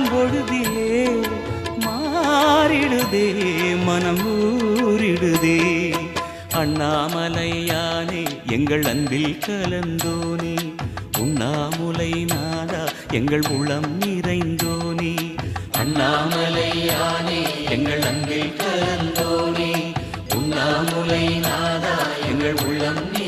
காணும் பொழுதிலே மாறிடுதே மனம் ஊறிடுதே. அண்ணாமலையானே எங்கள் அன்பில் கலந்தோனே. உண்ணாமுலை நாதா எங்கள் உளம் நிறைந்தோனே. அண்ணாமலையானே எங்கள் அன்பில் கலந்தோனே. உண்ணாமுலை நாதா எங்கள் உள்ளம்